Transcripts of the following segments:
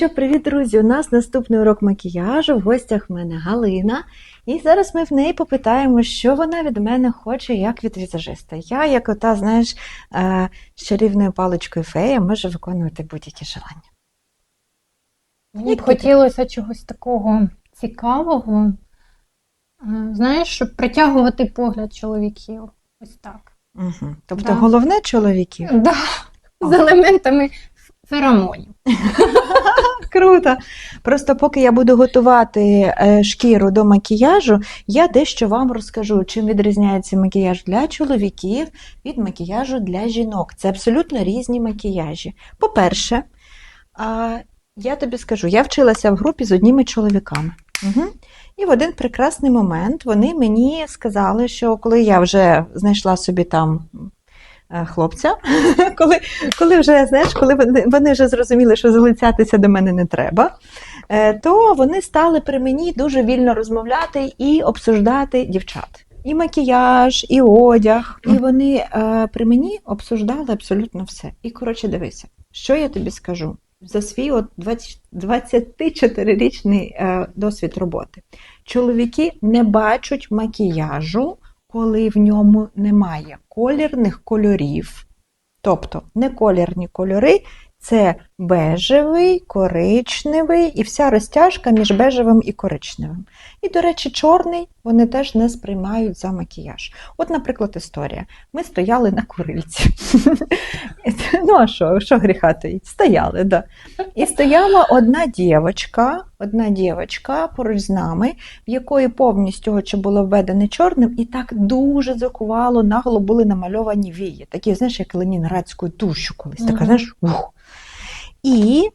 Що, привіт, друзі! У нас наступний урок макіяжу. В гостях в мене Галина. І зараз ми в неї попитаємо, що вона від мене хоче, як від візажиста. Я, як ота, знаєш, е, з чарівною паличкою фея, можу виконувати будь-які желання. Мені б хотілося чогось такого цікавого, е, знаєш, щоб притягувати погляд чоловіків. Ось так. Угу. Тобто Да. головне чоловіків. Да. З елементами феромонів. Круто. Просто поки я буду готувати е, шкіру до макіяжу, я дещо вам розкажу, чим відрізняється макіяж для чоловіків від макіяжу для жінок. Це абсолютно різні макіяжі. По-перше, я тобі скажу, я вчилася в групі з одніми чоловіками. Угу. І в один прекрасний момент вони мені сказали, що коли я вже знайшла собі там хлопця, коли, коли вже знаєш, коли вони, вони вже зрозуміли, що залицятися до мене не треба, е, то вони стали при мені дуже вільно розмовляти і обсуждати дівчат. І макіяж, і одяг. І вони е, при мені обсуждали абсолютно все. І коротше, дивися, що я тобі скажу за свій от 20 24-річний е, досвід роботи. Чоловіки не бачать макіяжу, коли в ньому немає колірних кольорів. Тобто неколірні кольори це бежевий, коричневий і вся розтяжка між бежевим і коричневим. І, до речі, чорний вони теж не сприймають за макіяж. От, наприклад, історія. Ми стояли на курильці. Ну, а що, що гріха таїть? Стояли, да. І стояла одна дівчинка, одна дівчинка поруч з нами, в якої повністю очі було введене чорним, і так дуже закувало, наголо були намальовані вії. Такі, знаєш, як ленінградською тушю колись. Така, знаєш, ух. І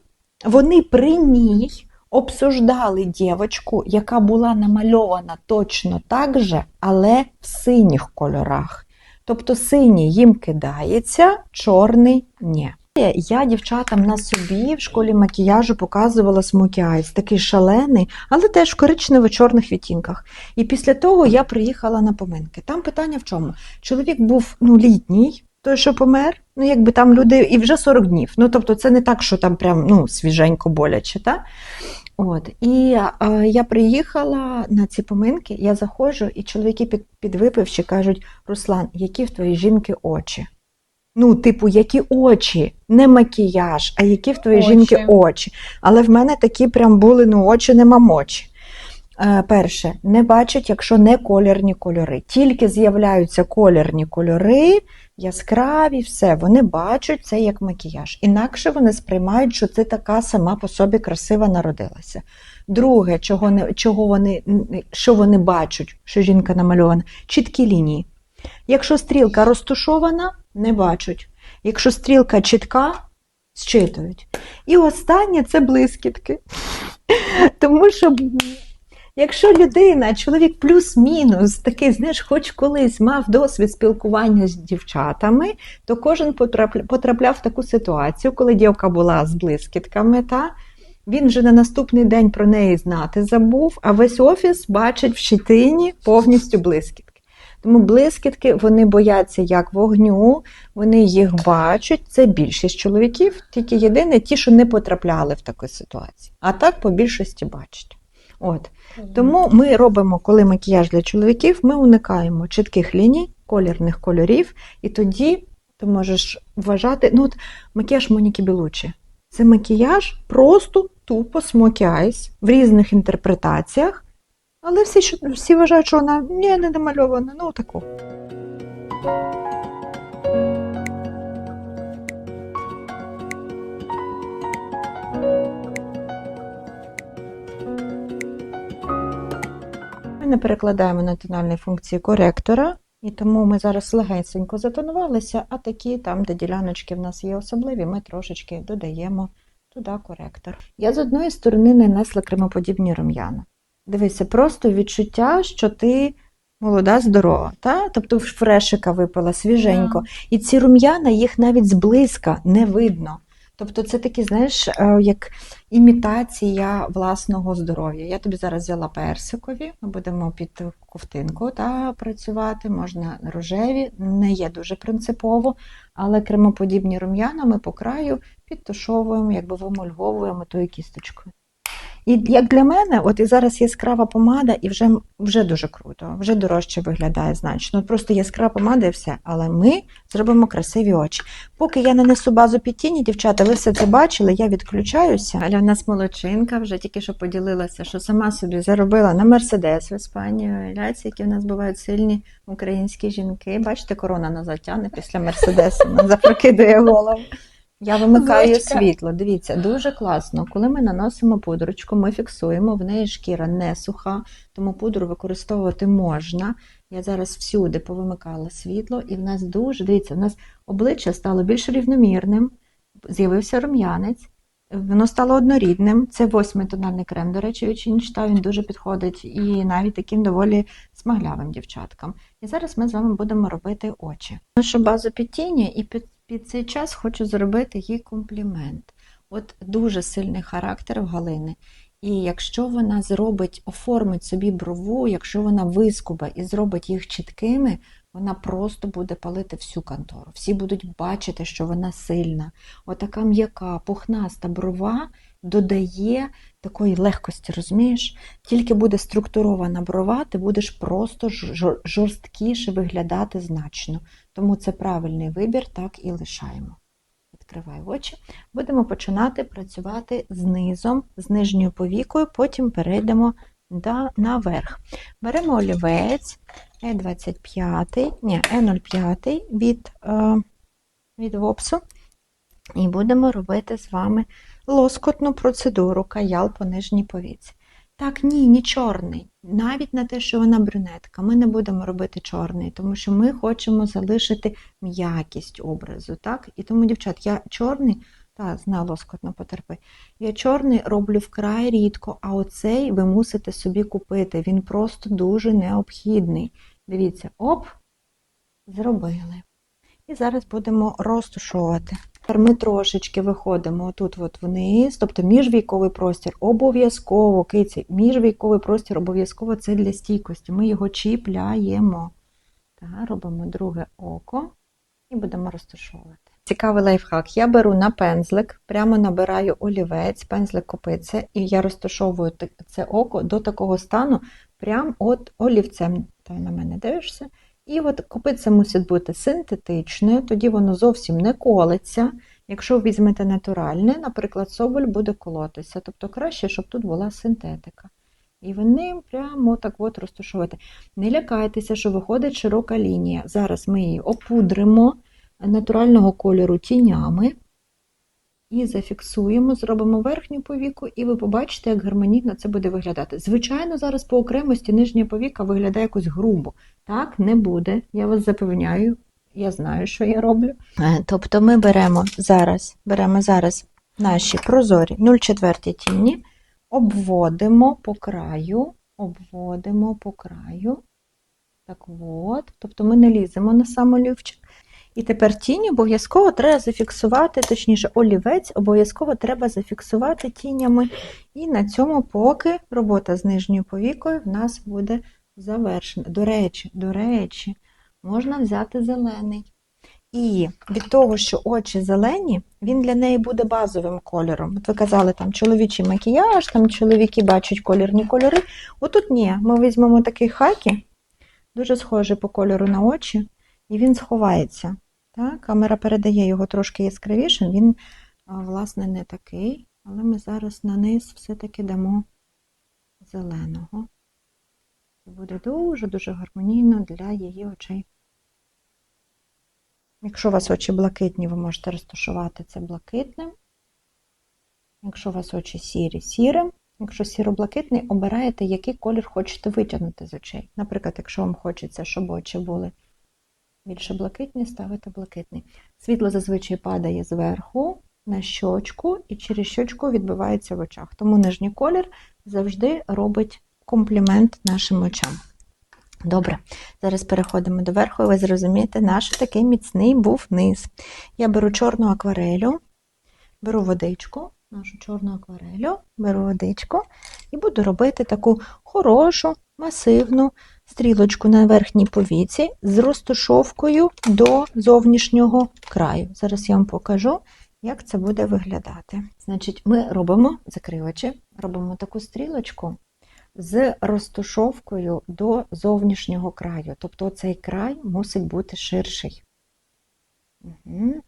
вони при ній обсуждали дівчинку, яка була намальована точно так же, але в синіх кольорах. Тобто синій їм кидається, чорний ні. Я дівчатам на собі в школі макіяжу показувала смокі айс, такий шалений, але теж в коричнево-чорних відтінках. І після того я приїхала на поминки. Там питання в чому? Чоловік був ну, літній, той, що помер, ну якби там люди і вже 40 днів. Ну тобто це не так, що там прям ну, свіженько боляче. Та? От. І е, я приїхала на ці поминки, я заходжу, і чоловіки під, підвипивши кажуть: Руслан, які в твоїй жінки очі? Ну, типу, які очі, не макіяж, а які в твоїй Очі. жінки очі. Але в мене такі прям були ну, очі нема мочі. Е, перше, не бачать, якщо не колірні кольори. Тільки з'являються колірні кольори, яскраві, все, вони бачать це як макіяж. Інакше вони сприймають, що це така сама по собі красива народилася. Друге, чого, не, чого вони, що вони бачать, що жінка намальована, чіткі лінії. Якщо стрілка розташована, не бачать. Якщо стрілка чітка, зчитують. І останнє це блискітки. Тому що якщо людина, чоловік плюс-мінус, такий, знаєш, хоч колись мав досвід спілкування з дівчатами, то кожен потрапляв в таку ситуацію, коли дівка була з блискітками, та він вже на наступний день про неї знати забув, а весь офіс бачить в щитині повністю блискітки. Тому блискітки вони бояться як вогню, вони їх бачать. Це більшість чоловіків, тільки єдине ті, що не потрапляли в таку ситуацію. А так по більшості бачать. От. Тому ми робимо, коли макіяж для чоловіків, ми уникаємо чітких ліній, колірних кольорів, і тоді ти можеш вважати, ну от макіяж Моніки Білучі. Це макіяж просто тупо смокі айс в різних інтерпретаціях, але всі, всі вважають, що вона ні, не намальована, ну таку. Ми не перекладаємо на тональні функції коректора, і тому ми зараз легенько затонувалися, а такі, там, де діляночки в нас є особливі, ми трошечки додаємо туди коректор. Я з одної сторони нанесла кремоподібні рум'яна. Дивися, просто відчуття, що ти молода, здорова. Та? Тобто фрешика випила свіженько. І ці рум'яна їх навіть зблизька не видно. Тобто це такі, знаєш, е, як імітація власного здоров'я. Я тобі зараз взяла персикові, ми будемо під ковтинку та працювати, можна рожеві, не є дуже принципово, але кремоподібні рум'яна ми по краю підтушовуємо, якби вимульговуємо тою кісточкою. І як для мене, от і зараз яскрава помада, і вже, вже дуже круто, вже дорожче виглядає значно. Просто яскрава помада і все. Але ми зробимо красиві очі. Поки я нанесу базу під тіні, дівчата, ви все це бачили, я відключаюся. Але в нас молодчинка вже тільки що поділилася, що сама собі заробила на Мерседес в Іспанії. Уявляється, які в нас бувають сильні українські жінки. Бачите, корона назад тягне після Мерседесу, вона запрокидує голову. Я вимикаю Зочка. світло. Дивіться, дуже класно. Коли ми наносимо пудрочку, ми фіксуємо, в неї шкіра не суха, тому пудру використовувати можна. Я зараз всюди повимикала світло, і в нас дуже, дивіться, в нас обличчя стало більш рівномірним, з'явився рум'янець, воно стало однорідним. Це восьмий тональний крем, до речі, Чинштау, він дуже підходить і навіть таким доволі смаглявим дівчаткам. І зараз ми з вами будемо робити очі. Нашу базу під тіні, і під, під цей час хочу зробити їй комплімент. От дуже сильний характер в Галини. І якщо вона зробить, оформить собі брову, якщо вона вискуба і зробить їх чіткими, вона просто буде палити всю контору. Всі будуть бачити, що вона сильна. Отака м'яка, пухнаста брова додає такої легкості, розумієш? Тільки буде структурована брова, ти будеш просто жорсткіше виглядати значно. Тому це правильний вибір, так і лишаємо. Відкривай очі. Будемо починати працювати з низом, з нижньою повікою, потім перейдемо да, наверх. Беремо олівець Е25, ні, Е05 від, е, від вопсу і будемо робити з вами лоскотну процедуру каял по нижній повіці. Так, ні, не чорний. Навіть на те, що вона брюнетка, ми не будемо робити чорний, тому що ми хочемо залишити м'якість образу. Так? І тому, дівчат, я чорний, та, знаю, лоскотно потерпи. Я чорний роблю вкрай рідко, а оцей ви мусите собі купити. Він просто дуже необхідний. Дивіться, оп, зробили. І зараз будемо розтушовувати. Ми трошечки виходимо отут от вниз, тобто міжвійковий простір обов'язково, киці, міжвійковий простір обов'язково це для стійкості. Ми його чіпляємо. Так, робимо друге око і будемо розташовувати. Цікавий лайфхак. Я беру на пензлик, прямо набираю олівець, пензлик копиться, і я розташовую це око до такого стану, прям от олівцем. Ти на мене дивишся. І от копитце мусить бути синтетичною, тоді воно зовсім не колеться. Якщо візьмете натуральне, наприклад, соболь буде колотися. Тобто краще, щоб тут була синтетика. І вони прямо так от розташовуєте. Не лякайтеся, що виходить широка лінія. Зараз ми її опудримо натурального кольору тінями і зафіксуємо, зробимо верхню повіку, і ви побачите, як гармонійно це буде виглядати. Звичайно, зараз по окремості нижня повіка виглядає якось грубо. Так не буде, я вас запевняю, я знаю, що я роблю. Е, Тобто ми беремо зараз, беремо зараз наші прозорі 0,4 тіні, обводимо по краю, обводимо по краю. Так от, тобто ми не ліземо на сам олівчик. І тепер тінь обов'язково треба зафіксувати, точніше, олівець обов'язково треба зафіксувати тінями. І на цьому поки робота з нижньою повікою в нас буде завершена. До речі, до речі, можна взяти зелений. І від того, що очі зелені, він для неї буде базовим кольором. От ви казали, там чоловічий макіяж, там чоловіки бачать колірні кольори. Отут ні, ми візьмемо такий хакі, дуже схожий по кольору на очі, і він сховається. Так? Камера передає його трошки яскравішим, він, власне, не такий, але ми зараз на низ все-таки дамо зеленого. Це буде дуже-дуже гармонійно для її очей. Якщо у вас очі блакитні, ви можете розташувати це блакитним. Якщо у вас очі сірі, сірим. Якщо сіро-блакитний, обираєте, який колір хочете витягнути з очей. Наприклад, якщо вам хочеться, щоб очі були більше блакитні, ставите блакитний. Світло зазвичай падає зверху на щочку і через щочку відбивається в очах. Тому нижній колір завжди робить комплімент нашим очам. Добре, зараз переходимо до верху, і ви зрозумієте, наш такий міцний був низ. Я беру чорну акварелю, беру водичку, нашу чорну акварелю, беру водичку і буду робити таку хорошу, масивну стрілочку на верхній повіці з розташовкою до зовнішнього краю. Зараз я вам покажу, як це буде виглядати. Значить, ми робимо, закрий очі, робимо таку стрілочку з розташовкою до зовнішнього краю. Тобто цей край мусить бути ширший. Угу.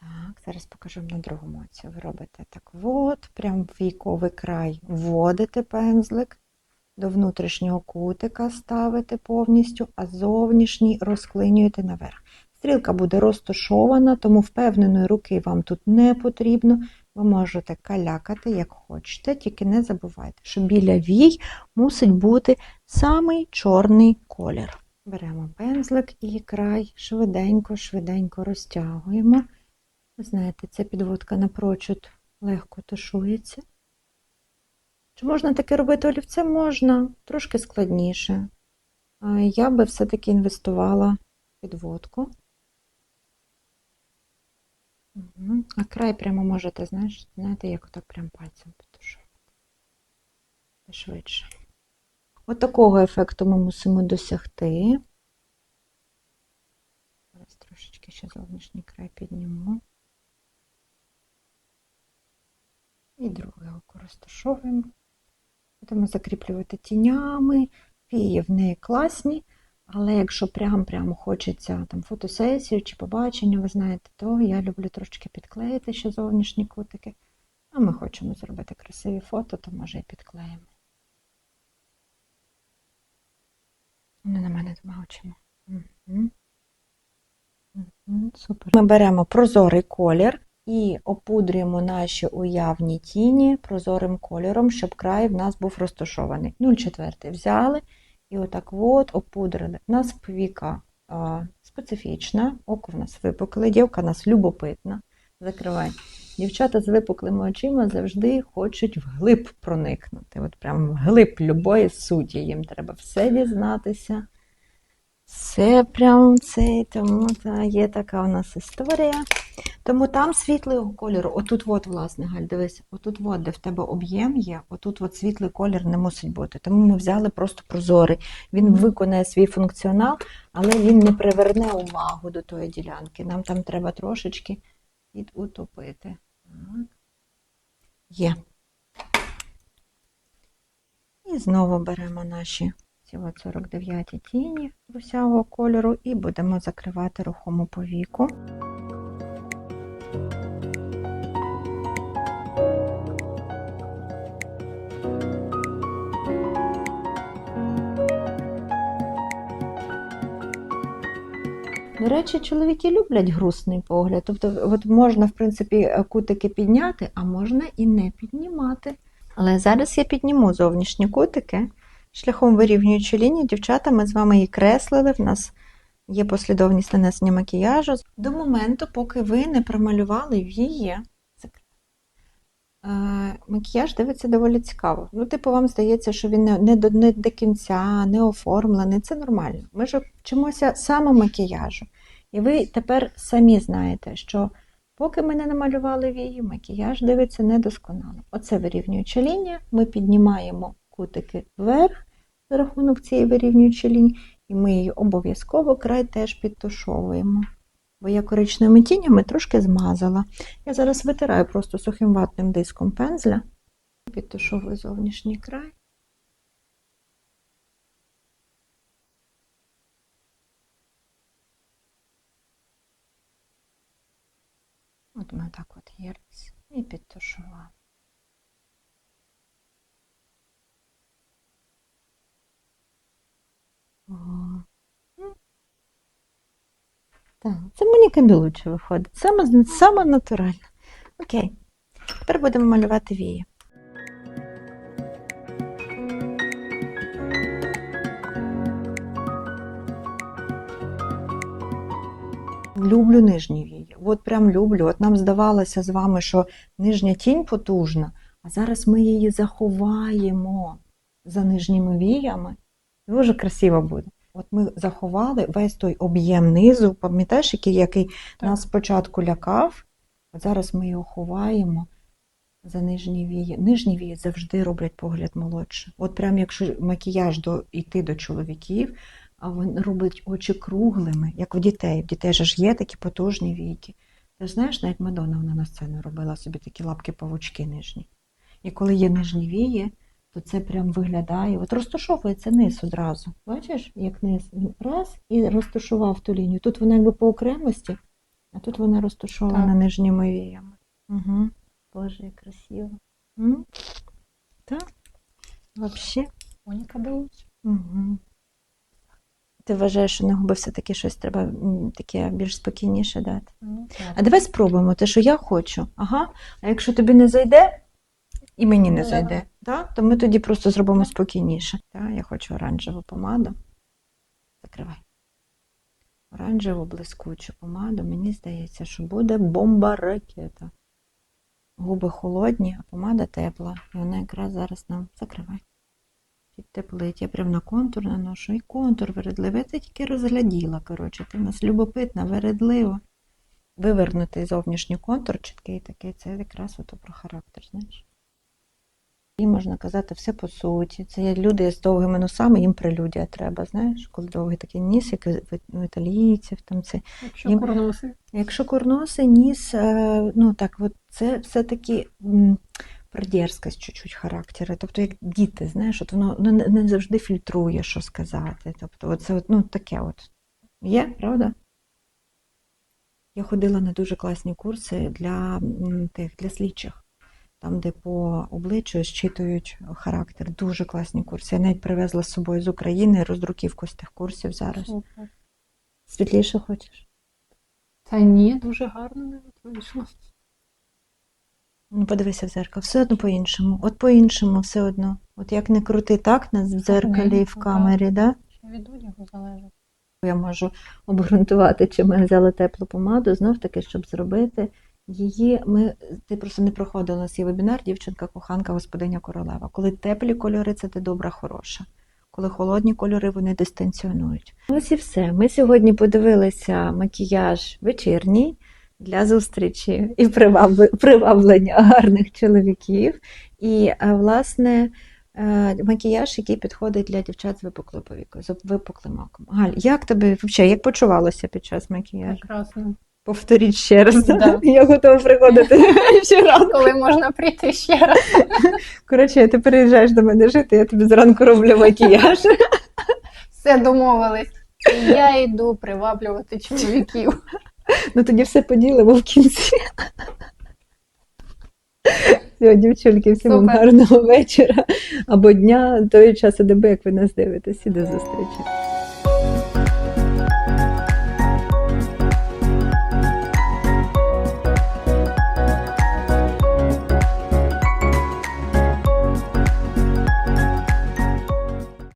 Так, зараз покажу на другому оці. Ви робите так от, прям в війковий край вводите пензлик, до внутрішнього кутика ставите повністю, а зовнішній розклинюєте наверх. Стрілка буде розташована, тому впевненої руки вам тут не потрібно. Ви можете калякати, як хочете, тільки не забувайте, що біля вій мусить бути самий чорний колір. Беремо пензлик і край швиденько, швиденько розтягуємо. Знаєте, ця підводка напрочуд легко тушується. Чи можна таке робити олівцем? Можна, трошки складніше. Я би все-таки інвестувала в підводку. А край прямо можете, знаєш, знаєте, як отак прям пальцем потушувати. Швидше. От такого ефекту ми мусимо досягти. Зараз трошечки ще зовнішній край підніму. І друге око розташовуємо. Будемо закріплювати тінями. Вії в неї класні, але якщо прям-прям хочеться там фотосесію чи побачення, ви знаєте, то я люблю трошки підклеїти ще зовнішні кутики. А ми хочемо зробити красиві фото, то може і підклеїмо. Не на мене двома очима. Угу. Угу, супер. Ми беремо прозорий колір і опудрюємо наші уявні тіні прозорим кольором, щоб край в нас був розташований. 0,4 взяли і отак от опудрили. У нас повіка а, специфічна, око в нас випукле, дівка в нас любопитна. Закривай. Дівчата з випуклими очима завжди хочуть вглиб проникнути. От прям вглиб любої суті. Їм треба все дізнатися. Це прям цей, тому та, є така у нас історія. Тому там світлого кольору, отут, от, власне, Галь, дивись, отут, от, де в тебе об'єм є, отут от світлий колір не мусить бути. Тому ми взяли просто прозорий. Він виконає свій функціонал, але він не приверне увагу до тої ділянки. Нам там треба трошечки підутопити. Так. Є. І знову беремо наші ці от 49 тіні русявого кольору і будемо закривати рухому повіку. До речі, чоловіки люблять грустний погляд. Тобто, от можна, в принципі, кутики підняти, а можна і не піднімати. Але зараз я підніму зовнішні кутики шляхом вирівнюючої лінії. Дівчата, ми з вами її креслили. В нас є послідовність нанесення макіяжу. До моменту, поки ви не промалювали вії, е, макіяж дивиться доволі цікаво. Ну, типу, вам здається, що він не, до, не до кінця, не оформлений. Це нормально. Ми ж вчимося саме макіяжу. І ви тепер самі знаєте, що поки ми не намалювали вії, макіяж дивиться недосконало. Оце вирівнююча лінія. Ми піднімаємо кутики вверх за рахунок цієї вирівнюючої лінії, і ми її обов'язково край теж підтушовуємо. Бо я коричневими тінями трошки змазала. Я зараз витираю просто сухим ватним диском пензля, підтушовую зовнішній край. От ми так от є і підтушували. О. М. Так, це мені кабілуче виходить. Саме, саме натурально. Окей. Тепер будемо малювати вії. Люблю нижні вії. От прям люблю. От нам здавалося з вами, що нижня тінь потужна, а зараз ми її заховаємо за нижніми віями. Дуже красиво буде. От ми заховали весь той об'єм низу, пам'ятаєш, який, який Так. нас спочатку лякав, От зараз ми його ховаємо за нижні вії. Нижні вії завжди роблять погляд молодше. От прям якщо макіяж до, йти до чоловіків, а він робить очі круглими, як у дітей. В дітей же ж є такі потужні війки. Ти ж знаєш, навіть Мадонна вона на сцену робила собі такі лапки-павучки нижні. І коли є нижні вії, то це прям виглядає. От розташовується низ одразу. Бачиш, як низ? Він раз і розташував ту лінію. Тут вона якби по окремості, а тут вона розташована Так. нижніми віями. Угу. Боже, як красиво. М? Так. Взагалі. Моніка Белуч. Угу. Ти вважаєш, що на губи все-таки щось треба таке більш спокійніше дати. Ну, так. А давай спробуємо те, що я хочу. Ага. А якщо тобі не зайде, і мені не Ну, зайде, так? то ми тоді просто зробимо спокійніше. Так, я хочу оранжеву помаду. Закривай. Оранжеву блискучу помаду. Мені здається, що буде бомба ракета. Губи холодні, а помада тепла. І вона якраз зараз нам закривай. Підтеплить. Я прям на контур наношу. І контур вередливий. Я це тільки розгляділа. Коротше, ти в нас любопитна, вередлива вивернутий зовнішній контур, чіткий такий, це якраз ото про характер, знаєш. І можна казати все по суті. Це є люди з довгими носами, їм прелюдія треба, знаєш, коли довгий такий ніс, як в- італійців, там це. Якщо Їм- курноси. Якщо курноси, ніс, е, ну так, от це все-таки придерзкость чуть-чуть характера. Тобто, як діти, знаєш, от воно ну, не- не завжди фільтрує, що сказати. Тобто, це от, ну, таке от є, правда? Я ходила на дуже класні курси для тих для слідчих, там, де по обличчю зчитують характер. Дуже класні курси. Я навіть привезла з собою з України роздруківку з тих курсів зараз. Супер. Світліше хочеш? Та ні, дуже гарно навіть вийшло. Ну, подивися в зеркало, все одно по-іншому. От по-іншому все одно. От як не крути так на в зеркалі і в камері, да? Ще від одягу залежить. Я можу обґрунтувати, чим я взяла теплу помаду, знов таки, щоб зробити її. Ми, ти просто не проходила у нас вебінар, дівчинка, коханка, господиня королева. Коли теплі кольори, це ти добра, хороша. Коли холодні кольори, вони дистанціонують. Ось і все. Ми сьогодні подивилися макіяж вечірній для зустрічі і приваблення гарних чоловіків. І, е, власне, е, макіяж, який підходить для дівчат з випуклою повікою, з випуклим оком. Галь, як тобі взагалі, як почувалося під час макіяжу? Прекрасно. Повторіть ще раз. Да. Я готова приходити ще раз. Коли можна прийти ще раз. Коротше, ти переїжджаєш до мене жити, я тобі зранку роблю макіяж. Все домовились. Я йду приваблювати чоловіків. Ну тоді все поділимо в кінці. Все, дівчинки, всім вам гарного вечора або дня, тої часу доби, як ви нас дивитесь. І до зустрічі.